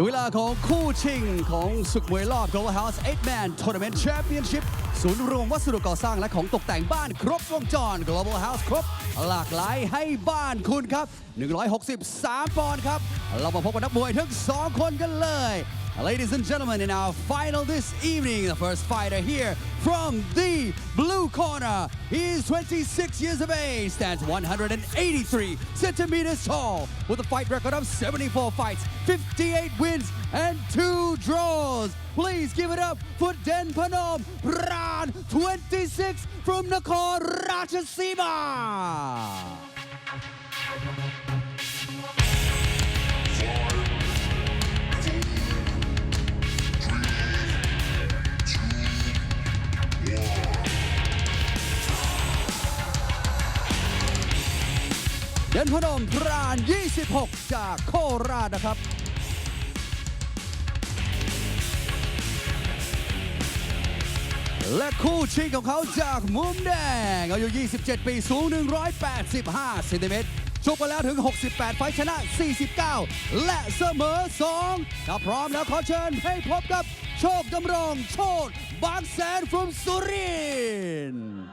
ถึงเวลาของคู่ชิงของศึกมวยรอบ Global House 8 Man Tournament Championship ศูนย์รวมวัสดุก่อสร้างและของตกแต่งบ้านครบวงจร Global House ครบ หลากหลายให้บ้านคุณครับ 163 ปอนด์ครับ เรามาพบกับนักมวยทั้งสองคนกันเลย Ladies and gentlemen, in our final this evening, the first fighter here from the blue corner. He is 26 years of age, stands 183 centimeters tall, with a fight record of 74 fights, 58 wins, and 2 draws. Please give it up for Den Panom Pran, 26 from Nakhon Ratchasima. พนมพราน 26 จากโคราชนะครับและคู่ชิงของเขาจากมุมแดง อายุ 27 ปี สูง 185 เซนติเมตรชกมาแล้วถึง 68 ไฟชนะ 49 และเสมอ 2 ถ้าพร้อมแล้วขอเชิญให้พบกับโชคดำรงโชดบางแสน from สุรินทร์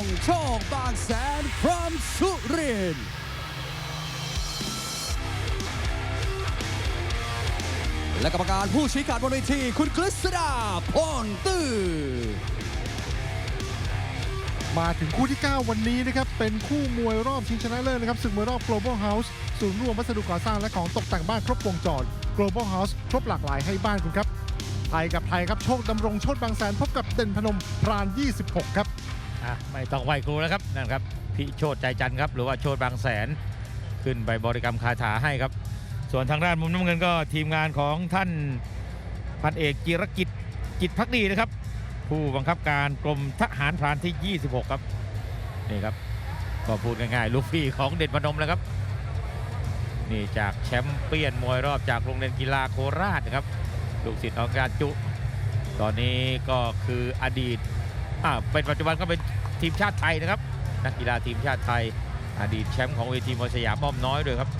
งโชคบางแสน from สุรินทร์และกรรมการผู้ชี้ขาดบนเวทีคุณกฤษดาพรตื้อมาถึงคู่ที่ 9 วันนี้นะครับ เป็นคู่มวยรอบชิงชนะเลิศนะครับศึกมวยรอบ Global House ศูนย์รวมวัสดุก่อสร้างและของตกแต่งบ้านครบวงจร Global House ครบหลากหลายให้บ้านคุณครับ ไทยกับไทยครับ โชคดำรงโชดบางแสนพบกับเด่นพนมพราน 26 ครับ อะไม่ต้องไหวครูแล้วครับนั่นครับพี่โชดใจจันทร์ครับหรือว่าโชดบางแสนขึ้นไปบริกรรมคาถาให้ครับ ส่วนทางด้านมุมน้ำเงินก็ทีมงานของท่านพันเอกจิรกิจจิตพักดีนะครับ ผู้บังคับการกรมทหารพรานที่ 26 ครับนี่ครับก็พูดง่ายๆลูกพี่ของเด่นพนมแล้วครับ นี่จากแชมป์เปี้ยนมวยรอบจากโรงเรียนกีฬาโคราชนะครับลูกศิษย์ของอารจุ ตอนนี้ก็คืออดีต อ่าเป็นปัจจุบันก็เป็นทีมชาติไทยนะครับ นักกีฬาทีมชาติไทย อดีตแชมป์ของเวทีมวยสยามอ้อมน้อยด้วยครับ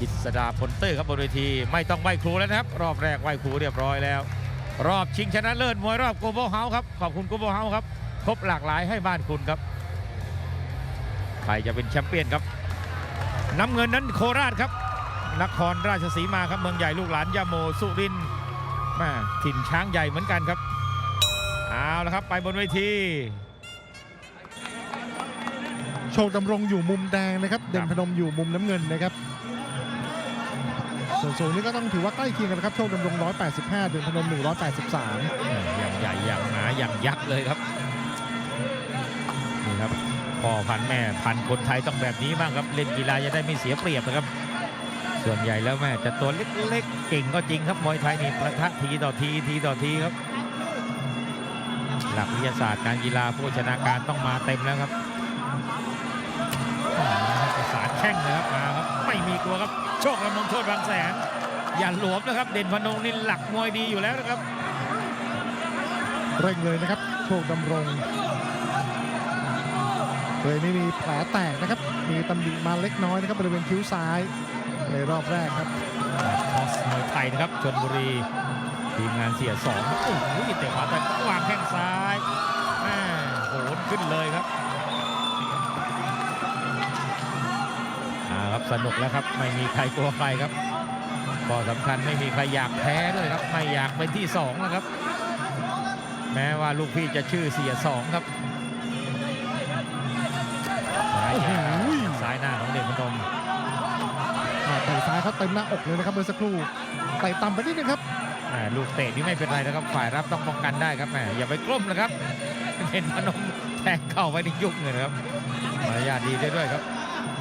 กิษดาพลเตอร์ครับบนเวทีไม่ต้องไหวครูแล้วนะครับ รอบแรกไหวครูเรียบร้อยแล้ว รอบชิงชนะเลิศมวยรอบโกลบอลเฮาส์ครับขอบคุณโกลบอลเฮาส์ครับครบหลากหลายให้บ้านคุณครับใครจะเป็นแชมเปี้ยนครับน้ำเงินนั้นโคราชครับ นครราชสีมาครับเมืองใหญ่ลูกหลานยาโมสุรินทร์แม่ถิ่นช้างใหญ่เหมือนกันครับ เอาละครับไปบนเวทีโชคดำรงอยู่มุมแดงนะครับ เด่นพนมอยู่มุมน้ำเงินนะครับ ส่วนสูงนี่ก็ต้องถือว่าใกล้เคียงกันนะครับ โชคดำรง 185 เด่นพนม 183 อย่างใหญ่อย่างหนาอย่างยักษ์เลยครับ นี่ครับพ่อพันธุ์แม่พันธุ์คนไทยต้องแบบนี้บ้างครับ เล่นกีฬาจะได้ไม่เสียเปรียบนะครับ ส่วนใหญ่แล้วแม่จะตัวเล็กๆเก่งก็จริงครับมวยไทยนี่ประทะทีต่อทีทีต่อทีครับ หลักวิทยาศาสตร์การกีฬาโภชนาการต้องมาเต็มแล้วครับอ่าประสานแข้งนะครับมาครับไม่มีกลัวครับ โชคลำนงโทษบางแสน อย่าหลวมนะครับ เด่นพนงนี่หลักมวยดีอยู่แล้วนะครับ เร่งเลยนะครับ โชคดำรงเคยไม่มีแผลแตกนะครับ มีตำหนิมาเล็กน้อยนะครับบริเวณคิ้วซ้ายในรอบแรกครับคอสมวยไทยนะครับชนบุรี ทีมงานเสียสองครับโอ้โหเตะขวาแต่วางแข้งซ้ายแม่โหนขึ้นเลยครับอ่าครับสนุกแล้วครับไม่มีใครกลัวใครครับก็สำคัญไม่มีใครอยากแพ้ด้วยครับไม่อยากเป็นที่สองนะครับ แม้ว่าลูกพี่จะชื่อเสียสองครับซ้ายโอ้โหซ้ายหน้าของเด่นพนมอ่าเตะซ้ายเขาเต็มหน้าอกเลยนะครับเมื่อสักครู่เตะต่ำไปนิดนึงครับแหม่ ลูกเตะนี่ไม่เป็นไรนะครับฝ่ายรับต้องป้องกันได้ครับแหมอย่าไปกล้มนะครับเห็นพนมแทงเข่าไปในยุบเลยครับมารยาทดีได้ด้วยครับ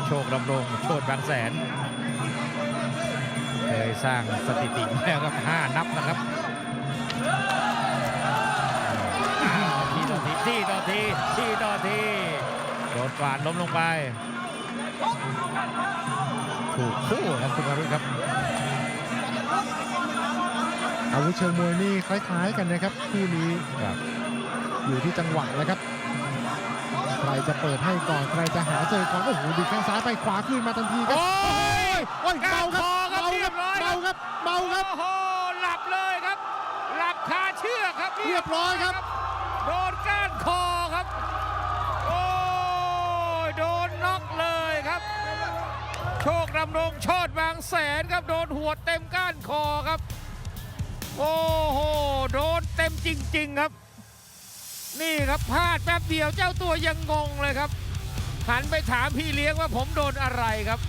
โชคลำรงโชดบางแสนเคยสร้างสถิติแล้วครับห้านับนะครับทีต่อทีทีต่อทีทีต่อทีโดนกวาดล้มลงไปถูกคู่ครับคุณมารุครับ อาวุธเชิงมวยนี่คล้าย ๆ กันนะครับคู่นี้ครับอยู่ที่จังหวะแล้วครับใครจะเปิดให้ก่อนใครจะหาเจอก่อนโอ้โหดีดแข้งซ้ายไปขวาขึ้นมาทันทีครับโอ้ยโอ้ยเบาครับก้านคอครับเบาเรีคยรับบร้อยคเบารับครับเบาครับโอ้โหหลับเลยครับ หลับคาเชือกครับเรียบร้อยครับ โดนก้านคอครับโอ้ยโดนน็อกเลยครับ โชคดำรงโชดบางแสนครับโดนหัวดเต็มก้านคอครับ โอ้โห โดนเต็มจริง ๆครับ นี่ครับพลาดแป๊บเดียวเจ้าตัวยังงงเลยครับ หันไปถามพี่เลี้ยงว่าผมโดนอะไรครับ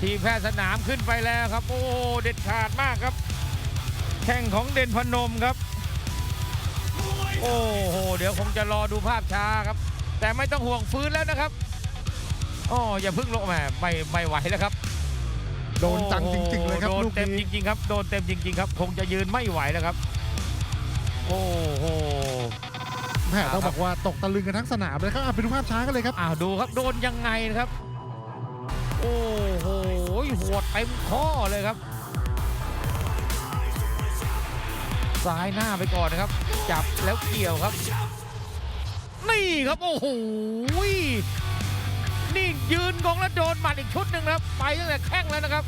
ทีมแพทย์สนามขึ้นไปแล้วครับ โอ้เด็ดขาดมากครับแข่งของเด่นพนมครับ โอ้โห เดี๋ยวคงจะรอดูภาพช้าครับ แต่ไม่ต้องห่วงฟื้นแล้วนะครับอ๋ออย่าพิ่งลงแหมไม่ไม่ไหวแล้วครับ โดนจังจริงๆเลยครับโดนลูกเต็มจนี้ริง ๆ ครับ โดนเต็มจริง ๆ ครับ คงจะยืนไม่ไหวแล้วครับ โอ้โหแม่ต้องบอกว่าตกตะลึงกันทั้งสนามเลยครับอะไปดูภาพช้ากันเลยครับอ้าวดูครับโดนยังไงนะครับ โอ้โหหัวดเต็มข้อเลยครับ ซ้ายหน้าไปก่อนนะครับ จับแล้วเกี่ยวครับ นี่ครับ โอ้โห นี่ยืนกองแล้วโดนหมัดอีกชุดหนึ่งนะครับไปตั้งแต่แข้งแล้วนะครับ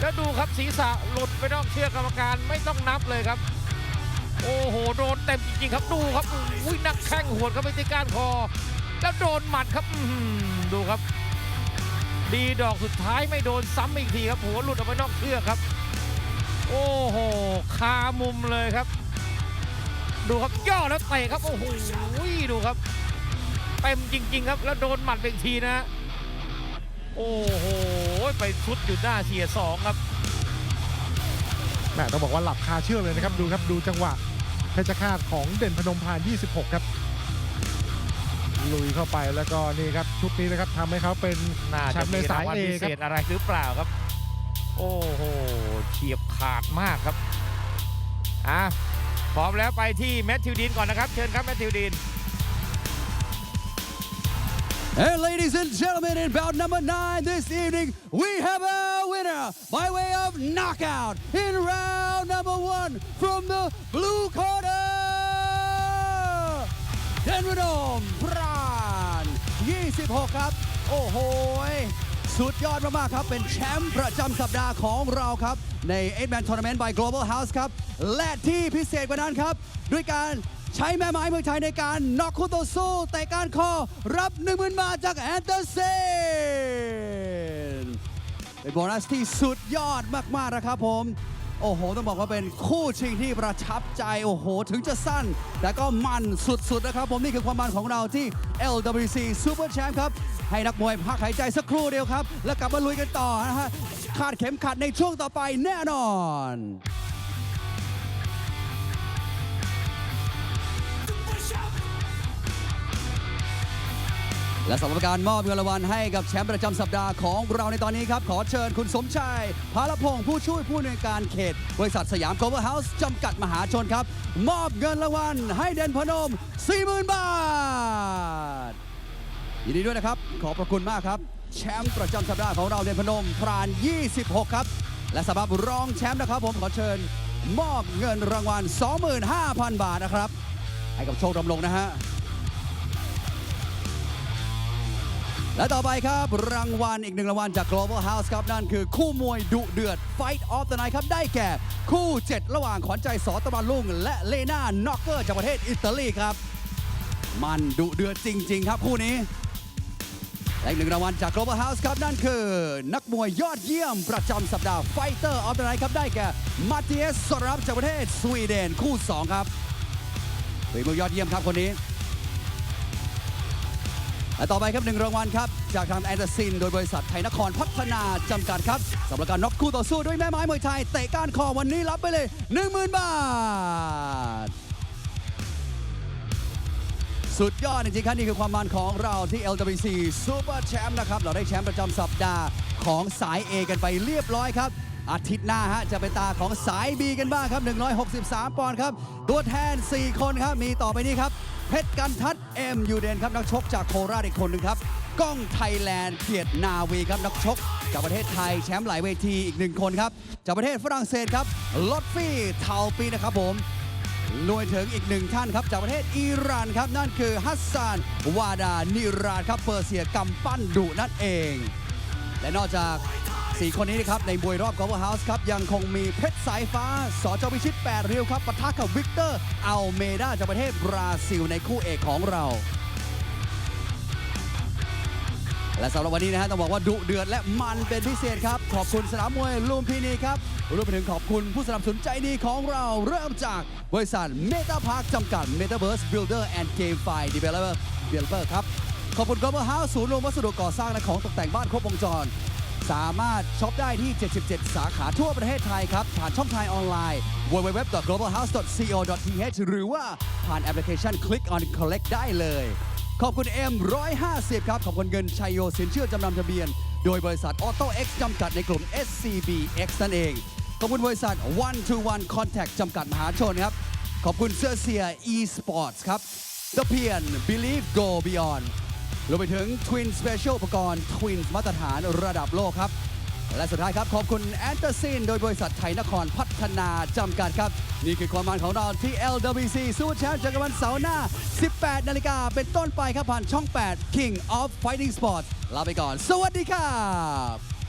แล้วดูครับศีรษะหลุดไปนอกเชือกกรรมการไม่ต้องนับเลยครับ โอ้โหโดนเต็มจริงๆครับดูครับอุ้ยนักแข้งหัวดเข้าไปที่ก้านคอ แล้วโดนหมัดครับดูครับ ดีดอกสุดท้ายไม่โดนซ้ำอีกทีครับหัวหลุดออกไปนอกเชือกครับ โอ้โหคามุมเลยครับ ดูครับย่อแล้วเตะครับโอ้โหดูครับ เต็มจริง ๆ ครับ แล้วโดนหมัดไปอีกทีนะโอ้โห ไปชุดอยู่หน้าเสียสองครับแม่ต้องบอกว่าหลับคาเชือกเลยนะครับ ดูครับดูจังหวะเพชรฆาตของเด่นพนมพาน 26 ครับ ลุยเข้าไปแล้วก็นี่ครับ ชุดนี้นะครับทำให้เขาเป็นน่าแชจะมป์ในมีสารายงวัลเอพิครัเศบษอะไรหรือเปล่าครับ โอ้โหเฉียบขาดมากครับอะพร้อมแล้วไปที่แมทธิวดีนก่อนนะครับ เชิญครับแมทธิวดีน And ladies and gentlemen, in bout number nine this evening, we have a winner by way of knockout in round number one from the blue corner. เดนวดมพราน26 ครับ โอ้โห สุดยอดมากๆครับ เป็นแชมป์ประจำสัปดาห์ของเราครับ ใน 8-man tournament by Global House ครับ และที่พิเศษกว่านั้นครับ ด้วยการ ใช้แม่ไม้เมืองไทยในการน็อกคู่ต่อสู้เตะก้านคอรับ10,000บาทจากแอนเดอร์เซนเป็นโบนัสที่สุดยอดมากๆนะครับผมโอ้โห ต้องบอกว่าเป็นคู่ชิงที่ประทับใจ โอ้โห ถึงจะสั้น แต่ก็มันสุด ๆ นะครับ ผมนี่คือความมันของเราที่ LWC Super Champ ครับ ให้นักมวยพักหายใจสักครู่เดียวครับ แล้วกลับมาลุยกันต่อนะฮะคาดเข็มขัดในช่วงต่อไปแน่นอน และสำหรับการมอบเงินรางวัลให้กับแชมป์ประจำสัปดาห์ของเราในตอนนี้ครับ ขอเชิญคุณสมชายพาลพงศ์ผู้ช่วยผู้อำนวยการเขต บริษัทสยามโกลบอลเฮาส์จำกัดมหาชนครับ มอบเงินรางวัลให้เด่นพนม 40,000 บาท ยินดีด้วยนะครับ ขอบพระคุณมากครับ แชมป์ประจำสัปดาห์ของเราเด่นพนมพราน 26 ครับ และสำหรับรองแชมป์นะครับผมขอเชิญมอบเงินรางวัล 25,000 บาทนะครับให้กับโชคดำรงนะฮะ และต่อไปครับ รางวัลอีกหนึ่งรางวัลจาก Global House ครับ นั่นคือคู่มวยดุเดือด Fight of the Night ครับ ได้แก่ คู่ 7 ระหว่างขวัญใจสอตะวันลุง และเลน่าน็อกเกอร์จากประเทศอิตาลีครับ มันดุเดือดจริง ๆ ครับคู่นี้ และอีกหนึ่งรางวัลจาก Global House ครับ นั่นคือ นักมวยยอดเยี่ยมประจำสัปดาห์ Fighter of the Night ครับได้แก่มาติเอสสรับจากประเทศสวีเดนคู่ 2 ครับฝีมือยอดเยี่ยมครับคนนี้ และต่อไปครับหนึ่งรางวัลครับ จากทางแอนเดอร์ซิน โดยบริษัทไทยนครพัฒนาจำกัดครับสำหรับการน็อกคู่ต่อสู้ด้วยแม่ไม้มวยไทยเตะก้านคอวันนี้รับไปเลย 10,000 บาท สุดยอดจริงๆครับนี่คือความมันของเราที่ LWC Super Champ นะครับ เราได้แชมป์ประจำสัปดาห์ของสาย A กันไปเรียบร้อยครับอาทิตย์หน้าฮะจะเป็นตาของสาย B กันบ้างครับ 163 ปอนด์ครับ ตัวแทน 4 คนครับ มีต่อไปนี้ครับ เพชรกันทัดเอ็มยูเดนครับนักชกจากโคราชอีกคนหนึ่งครับก้องไทยแลนด์เกียรตินาวีครับนักชกจากประเทศไทยแชมป์หลายเวทีอีกหนึ่งคนครับจากประเทศฝรั่งเศสครับลอตฟี่เทาปีนะครับผมรวมถึงอีกหนึ่งท่านครับจากประเทศอิหร่านครับ นั่นคือฮัสซานวาดานิราดครับเปอร์เซียกำปั้นดุนั่นเอง และนอกจาก 4 คนนี้นะครับในมวยรอบ g o v e r House ครับยังคงมีเพชรสายฟ้าสจวิชิต8ริ้วครับปะทะกับวิกเตอร์อัลเมดาจากประเทศบราซิลในคู่เอกของเรา และสำหรับวันนี้นะฮะต้องบอกว่าดุเดือดและมันเป็นพิเศษครับ ขอบคุณสนามมวยลุมพินีครับรวมไปถึงขอบคุณผู้สนับสนุนใจดีของเราเริ่มจากบริษัทเมตาพาร์คจำกัด Metaverse Builder and GameFi Developer Developer ครับขอบคุณ Global House ศูนย์รวมวัสดุก่อสร้างและของตกแต่งบ้านครบวงจร สามารถช็อปได้ที่ 77 สาขาทั่วประเทศไทยครับ ผ่านช่องทางออนไลน์ www.globalhouse.co.th หรือว่าผ่านแอปพลิเคชัน Click on Collect ได้เลย ขอบคุณ M150 ครับ ขอบคุณเงินชัยโยสินเชื่อจำนำทะเบียน โดยบริษัท Auto X จำกัดในกลุ่ม SCBX นั่นเอง ขอบคุณบริษัท One to One Contact จำกัดมหาชนครับ ขอบคุณเสื้อเสีย eSports ครับ The p i a n Believe Go Beyond รวมไปถึง Twin Special อุปกรณ์ Twin มาตรฐานระดับโลกครับ และสุดท้ายครับ ขอบคุณแอนเตอร์ซินโดยบริษัทไทยนครพัฒนาจำกัดครับ นี่คือความมันของเราที่ LWC สู้แชมป์จักรวันเสาร์หน้า 18 นาฬิกาเป็นต้นไปครับผ่านช่อง 8 King of Fighting Sports ลาไปก่อน สวัสดีครับ